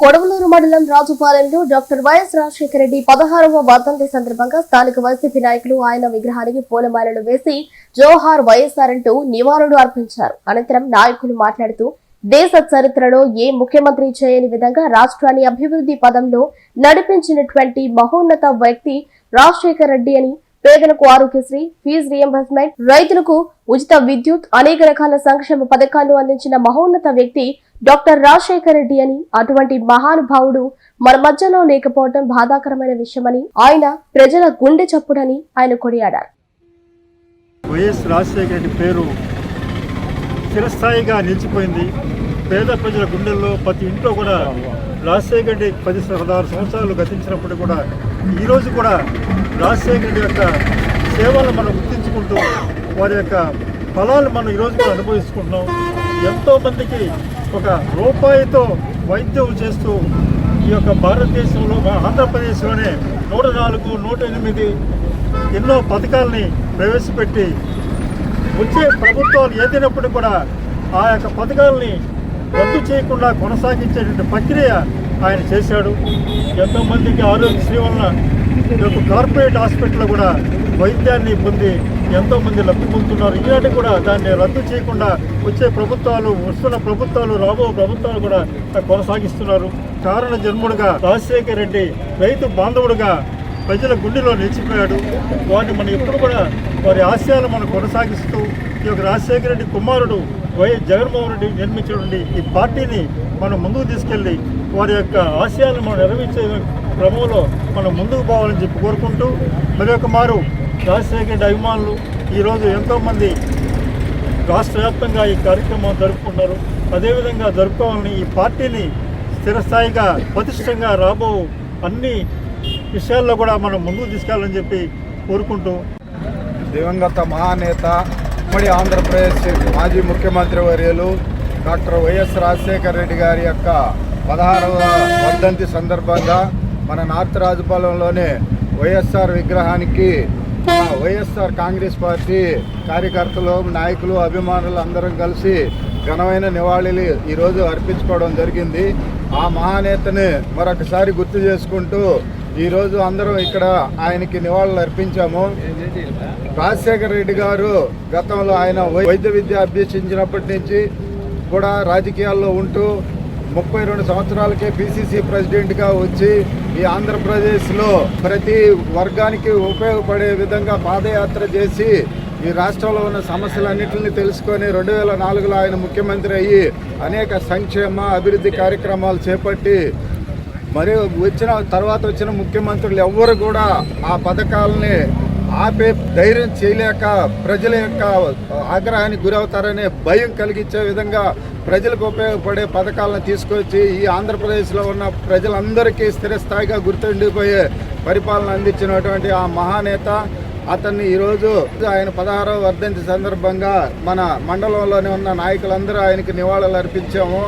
కొడవలూరు మండలం రాజుపాలెంలో doctor Y S Rajasekhara Reddy పదహారవ వర్ధంతి సందర్భంగా స్థానిక వైసీపీ నాయకులు ఆయన విగ్రహానికి పూలమాలలు వేసి జోహార్ వైఎస్ఆర్ అంటూ నివాళులు అర్పించారు. అనంతరం నాయకులు మాట్లాడుతూ దేశ చరిత్రలో ఏ ముఖ్యమంత్రి చేయని విధంగా రాష్ట్రాన్ని అభివృద్ధి పదంలో నడిపించినటువంటి మహోన్నత వ్యక్తి రాజశేఖర రెడ్డి అని పేదలకు ఆరోగ్యశ్రీ ఫీజు రియంబర్స్మెంట్ రైతులకు ఉచిత విద్యుత్ అనేక రకాల సంక్షేమ పథకాలు అందించిన మహోన్నత వ్యక్తి డాక్టర్ రాజశేఖర రెడ్డి అని. అటువంటి మహానుభావుడు మన మధ్యలో లేకపోవడం బాధాకరమైన విషయమని ఆయన ప్రజల గుండె చప్పుడని ఆయన కొనియాడారు. వైఎస్ రాజశేఖర రెడ్డి పేరు చిరస్థాయిగా నిలిచిపోయింది. పేద ప్రజల గుండెల్లో ప్రతి ఇంట్లో కూడా రాజశేఖర రెడ్డి పది పదహారు సంవత్సరాలు గతించినప్పుడు కూడా ఈరోజు కూడా రాజశేఖర రెడ్డి యొక్క సేవలు మనం గుర్తించుకుంటూ వారి యొక్క ఫలాలు మనం ఈరోజు కూడా అనుభవిస్తున్నాం ఎంతోమందికి ఒక రూపాయితో వైద్యం చేస్తూ ఈ యొక్క భారతదేశంలో మన ఆంధ్రప్రదేశ్లోనే నూట నాలుగు నూట ఎనిమిది ఎన్నో పథకాలని ప్రవేశపెట్టి వచ్చే ప్రభుత్వాలు ఏదైనప్పుడు కూడా ఆ యొక్క పథకాలని రద్దు చేయకుండా కొనసాగించేటువంటి ప్రక్రియ ఆయన చేశాడు. ఎంతోమందికి ఆరోగ్యశ్రీ వలన ఈ యొక్క కార్పొరేట్ హాస్పిటల్ కూడా వైద్యాన్ని పొంది ఎంతోమంది లబ్ధి పొందుతున్నారు. ఈనాటి కూడా దాన్ని రద్దు చేయకుండా వచ్చే ప్రభుత్వాలు వస్తున్న ప్రభుత్వాలు రాబో ప్రభుత్వాలు కూడా కొనసాగిస్తున్నారు. కారణ జన్ముడుగా రాజశేఖర రెడ్డి రైతు బాంధవుడుగా ప్రజల గుండెలో నిలిచిపోయాడు. వాటిని మనం ఎప్పుడు కూడా వారి ఆశయాలు మనం కొనసాగిస్తూ ఈ యొక్క రాజశేఖర రెడ్డి కుమారుడు వైఎస్ జగన్మోహన్ రెడ్డి నిర్మించినటువంటి ఈ పార్టీని మనం ముందుకు తీసుకెళ్ళి వారి యొక్క ఆశయాలను మనం నెరవేర్చే క్రమంలో మనం ముందుకు పోవాలని చెప్పి కోరుకుంటూ మరొక మారు రాజశేఖర రెడ్డి అభిమానులు ఈరోజు ఎంతోమంది రాష్ట్ర వ్యాప్తంగా ఈ కార్యక్రమం జరుపుకున్నారు అదేవిధంగా జరుపుకోవాలని ఈ పార్టీని స్థిరస్థాయిగా పటిష్టంగా రాబో అన్ని విషయాల్లో కూడా మనం ముందుకు తీసుకెళ్ళాలని చెప్పి కోరుకుంటూ దివంగత మహానేత ఉమ్మడి ఆంధ్రప్రదేశ్ మాజీ ముఖ్యమంత్రి వర్యులు డాక్టర్ వైఎస్ రాజశేఖర రెడ్డి గారి యొక్క పదహారవ వర్ధంతి సందర్భంగా మన నార్త్ రాజుపాలెంలోనే వైఎస్ఆర్ విగ్రహానికి వైఎస్ఆర్ కాంగ్రెస్ పార్టీ కార్యకర్తలు నాయకులు అభిమానులు అందరం కలిసి ఘనమైన నివాళులు ఈరోజు అర్పించుకోవడం జరిగింది. ఆ మహానేతని మరొకసారి గుర్తు చేసుకుంటూ ఈరోజు అందరం ఇక్కడ ఆయనకి నివాళులు అర్పించాము. రాజశేఖర రెడ్డి గారు గతంలో ఆయన వై- వైద్య విద్య అభ్యసించినప్పటి నుంచి కూడా రాజకీయాల్లో ఉంటూ ముప్పై రెండు సంవత్సరాలకే పిసిసి ప్రెసిడెంట్గా వచ్చి ఈ ఆంధ్రప్రదేశ్లో ప్రతి వర్గానికి ఉపయోగపడే విధంగా పాదయాత్ర చేసి ఈ రాష్ట్రంలో ఉన్న సమస్యలన్నింటినీ తెలుసుకొని రెండు వేల నాలుగులో ఆయన ముఖ్యమంత్రి అయ్యి అనేక సంక్షేమ అభివృద్ధి కార్యక్రమాలు చేపట్టి మరి వచ్చిన తర్వాత వచ్చిన ముఖ్యమంత్రులు ఎవ్వరు కూడా ఆ పథకాలని ఆపే ధైర్యం చేయలేక ప్రజల యొక్క ఆగ్రహానికి గురవుతారనే భయం కలిగించే విధంగా ప్రజలకు ఉపయోగపడే పథకాలను తీసుకొచ్చి ఈ ఆంధ్రప్రదేశ్లో ఉన్న ప్రజలందరికీ స్థిరస్థాయిగా గుర్తుండిపోయే పరిపాలన అందించినటువంటి ఆ మహానేత అతన్ని ఈరోజు ఆయన పదహారవ వర్ధంతి సందర్భంగా మన మండలంలోనే ఉన్న నాయకులందరూ ఆయనకి నివాళులు అర్పించాము.